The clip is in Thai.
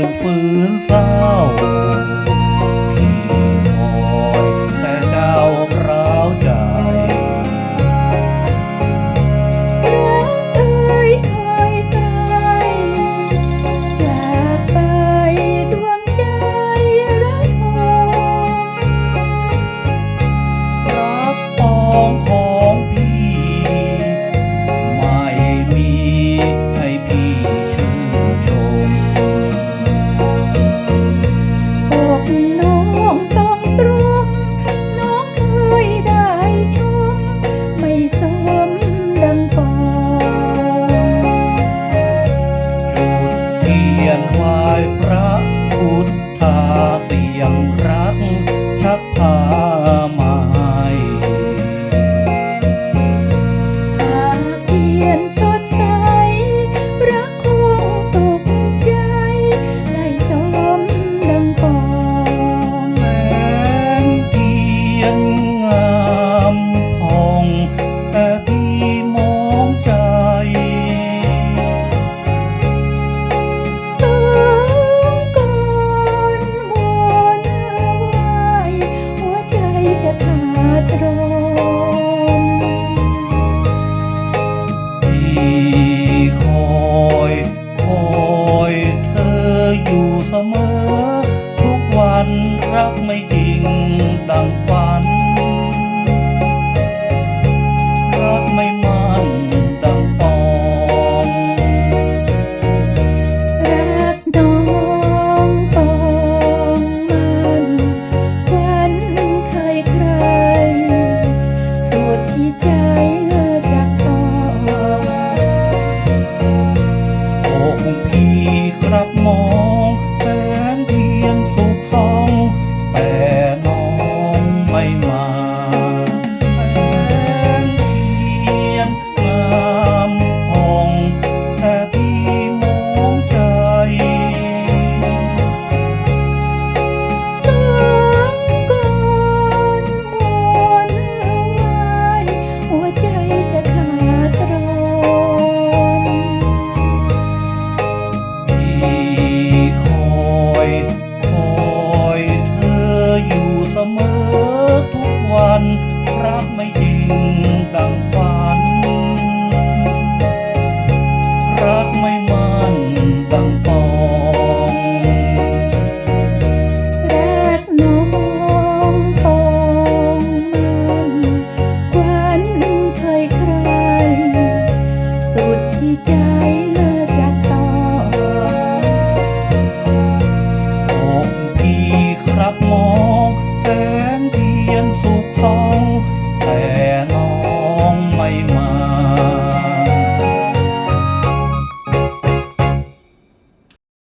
นฝืนเศร้า พี่คอยแต่เจ้ารอเใร้ากไปดวงใจรักปองค浪花。いた